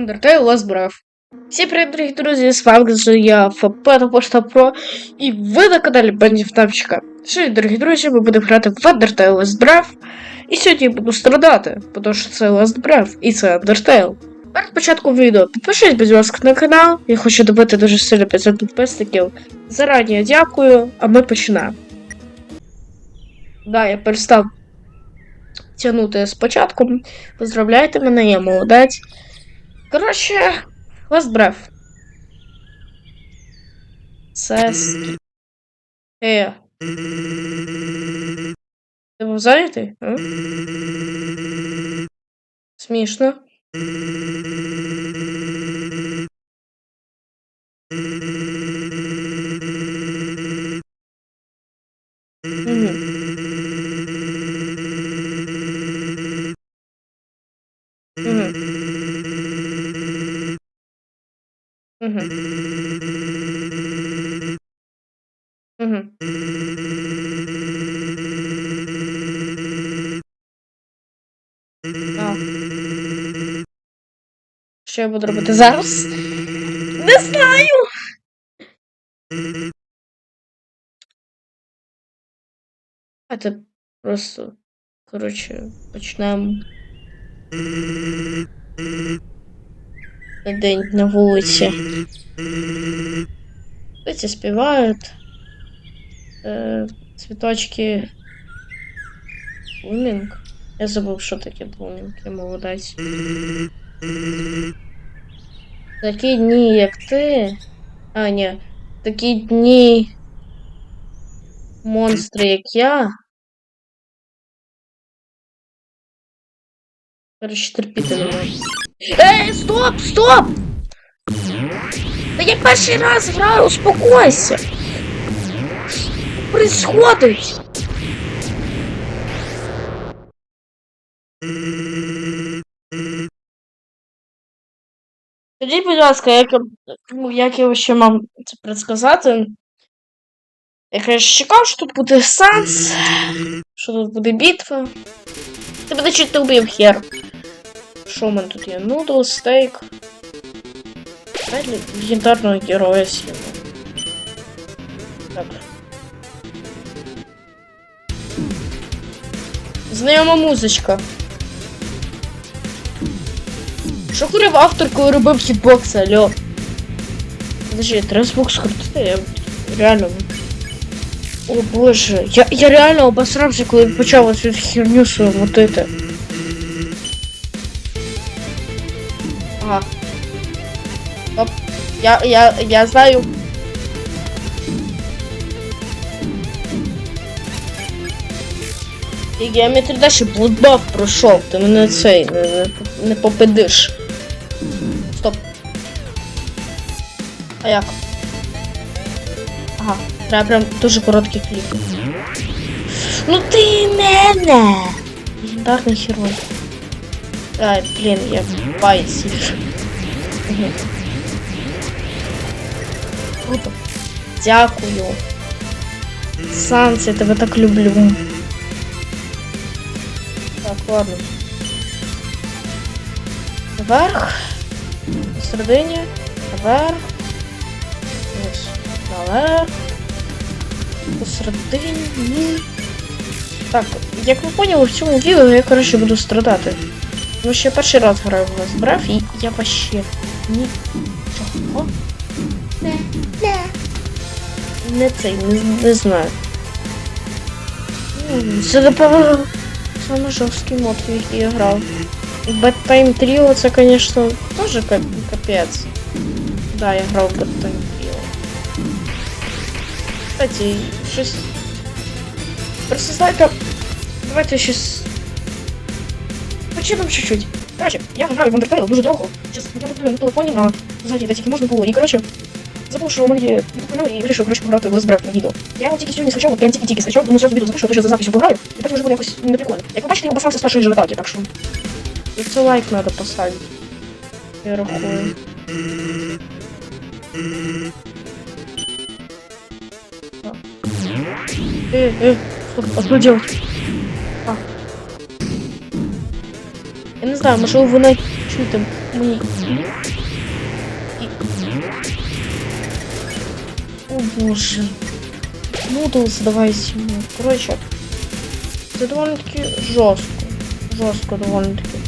Undertale Last Breath. Всім привіт, друзі, з вами же я ФП Пошта Про, і ви на каналі Бендів Тавчика. Сьогодні, дорогі друзі, ми будемо грати в Undertale Last Breath, і сьогодні я буду страдати, тому що це Last Breath і це Undertale. Перед початком відео підпишись, будь ласка, на канал, я хочу добити дуже сильно 500 підписників. Зарані дякую, а ми починаємо. Да, я перестав тягнути спочатку. Поздравляйте мене, я молодець. Коротше, Last Breath. Це. Е. Ти був зайнятий? А? Смішно. А. Що я буду робити зараз? Не знаю. А це просто. Коротше, почнемо. День на вулиці. Птиці співають. Е, цвіточки. Блумінг. Я забув, що таке блумінг, я молодець. Такі дні, як ти. А, ні. Такі дні. Монстри, як я. Короче, терпіти не. Ей, стоп, стоп! Та я перший раз граю, успокойся! Происходить? Скажіть, будь ласка, як, ну, як я ще мав це предсказати? Я, конечно, чекав, що тут буде санс, що тут буде битва. Ти буде чуть не вбив хер. Що в мене тут є? Нудл, стейк. Легендарного героя сіла. Так. Знайома музичка. Що курив автор, коли робив хітбокс, алло? Подожди, треба звук скрутити, я реально. О боже, я, я реально обосрався, коли почав оцю херню свою мотити. Я, я, я знаю. І геометрі далі блудбаф пройшов, ти мене цей не, не, не попадиш. Стоп. А як? Ага, треба прям дуже короткий кліп. Ну ти мене! Легендарний герой. Ай, блін, я в пайці. Мгм. Круто. Дякую. Санс, я тебе так люблю. Так, ладно. Вверх. Посередині. Вверх. Вниз. Наверх. Посередині. Так, як ви поняли, в цьому відео я, коротше, буду страдати. Тому що я перший раз граю в Last Breath, і я вообще нічого не, не, не цей, не, не знаю. Це, напевно, саме жорсткий мод, в який я грав. Bad Time Trio це, звісно, теж кап- капець. Да, я грав Bad Time Trio. Кстати, щось... Просто знаєте, давайте щось... Починам чуть-чуть. Короче, я граю в Undertale дуже довго. Сейчас я купив на телефоні на ззаді, де тільки можна було. І, короче, забув, що мені купили і вирішив, короче, пограти на відео. Я його тільки сьогодні скачав, от прям тільки-тільки скачав, думаю, зразу відео запишу, то що за записью пограю, і потім вже буде якось не прикольно. Як ви бачите, я обосрався з першої животаки, так що... І це лайк треба поставити. Я рахую. Э, э, что, а что делать? Я не знаю, може ви не чуєте Мені. І... О боже. Нудлс давай сильно. Короче, це довольно таки жорстко. Жорстко довольно таки.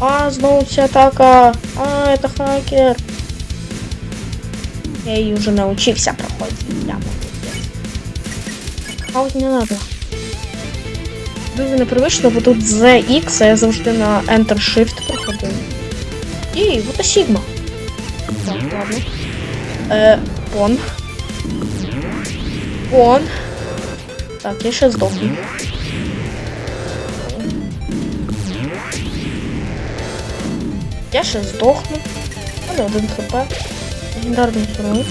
А, знову ця атака. А, это хакер. Я її вже научився проходити. Я молодець. Хаут не надо. Дуже непривично, бо тут ZX, а я завжди на Enter-Shift проходив. І, вот і Sigma. Так, ладно. Е, пон. Пон. Так, я ще здохну. Я ще здохну. Мене один хп. Легендарний герой.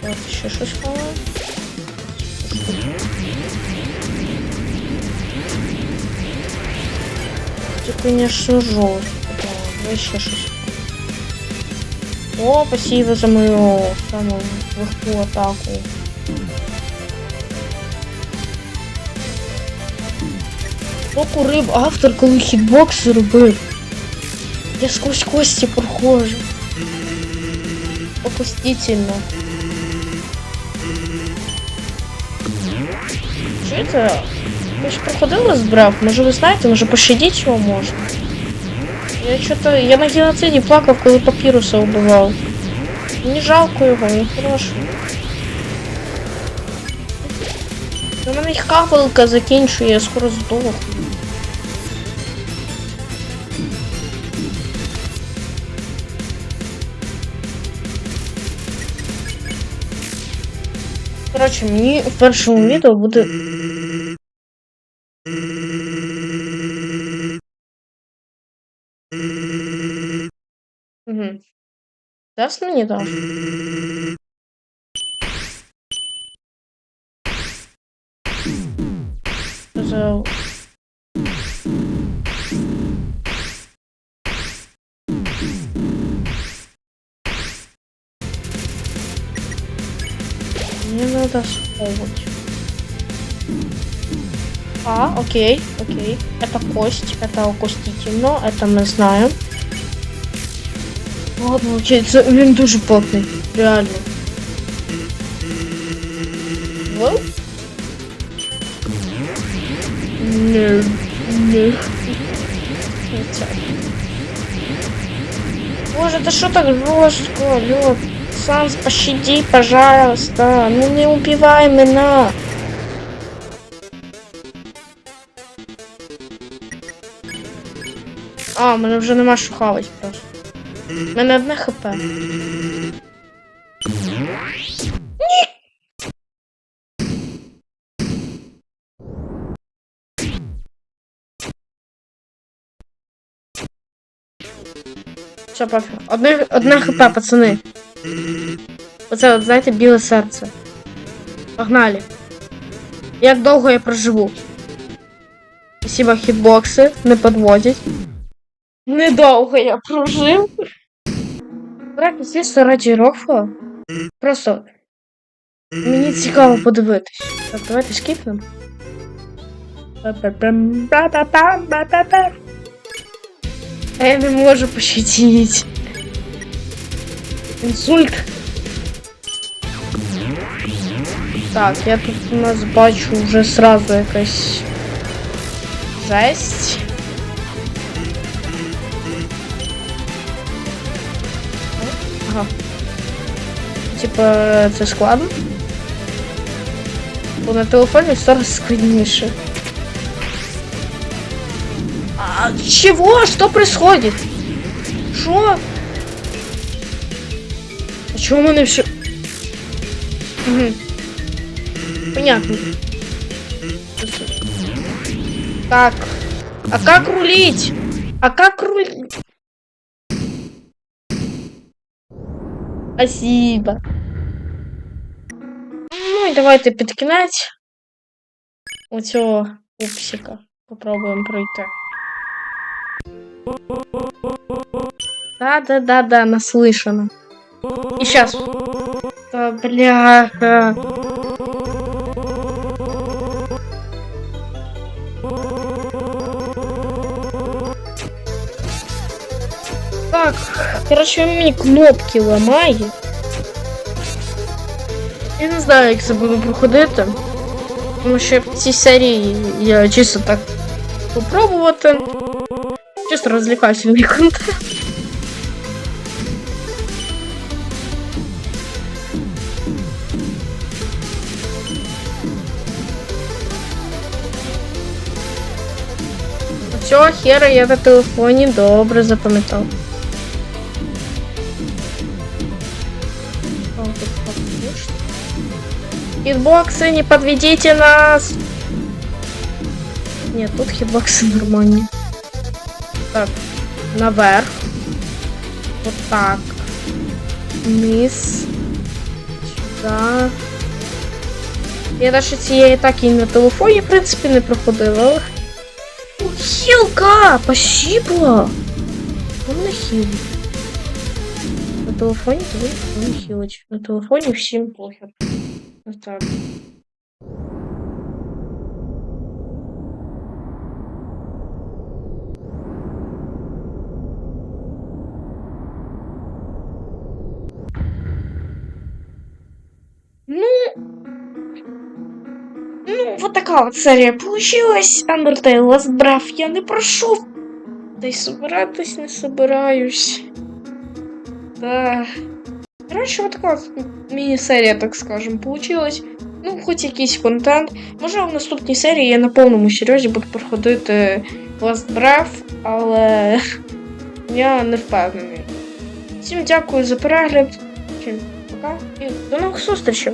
Так, ще щось. Це, конечно, жестко. Да, давай ще щось. О, спасибо за мою самую легкую атаку. Хто курив автор, коли хітбокс робив? Я сквозь кості прохожу. Попустительно. Це? Ви ж проходили збрав? Може ви знаєте, може пощадіть його можна? Я что-то. Я на геноциді плакав, коли папіруса убивав. Мені жалко його, він хороший. У мене їх капелка закінчує, я скоро здохну. Коротше, мені в першому відео буде. Мгм. Даст мне там? Сказал. Мне надо сховать. А, окей, окей. Это кость, это окустительно, это мы знаем. Ладно, получается, він дуже плотний, реально. Вот. Не, не. Боже, да что так жестко, лед? Санс, пощади, пожалуйста. Ну не убивай меня. А, в мене вже нема що хавать просто. У мене одне хп. Все, пофіг. Одне, одне хп, пацани. Оце, от, знаєте, біле серце. Погнали. Як довго я проживу? Спасибо, хітбокси, не подводять. Недовго я прожив. Брак, звісно, раді рофла. Просто мені цікаво подивитись. Так, давайте скіпнемо. А я не можу пощадити. Інсульт. Так, я тут у нас бачу вже сразу якась жесть. Ага. Типа, це складно. Бо на телефоні зараз складніше. А чего? Что происходит? Что? А чего мы все... Угу. Понятно. Так. А как рулить? А как рулить? Спасибо. Ну і давайте під кінець оцього пупсика попробуємо пройти. Да-да-да-да, наслышано. И сейчас. Да, бляха. Так, коротше, він мені кнопки ламає. Я не знаю, як це буду проходити. Тому що в я чисто так попробувати. Чисто розвлекательний контент. Цього хера я на телефоні добре запам'ятав. Хитбоксы, не подведите нас! Нет, тут хитбоксы нормальные. Так, наверх. Вот так. Вниз. Сюда. Я даже цієї так і на телефоні, в принципі, не проходила. О, Хілка! Спасибо! Он на хіл. На телефоні тобі не хілить. На телефоні всім похер. Так. Ну, ну, вот такая вот серия получилась. Undertale Last Breath я не прошу. Та й собиратись не собираюсь. Да. Короче, вот така міні-серія, так скажем, получилась. Ну, хоч якийсь контент. Може, в наступній серії я на повному серйозі буду проходити Last Breath, але я не впевнений. Всім дякую за перегляд. Всім пока і до нових зустрічей!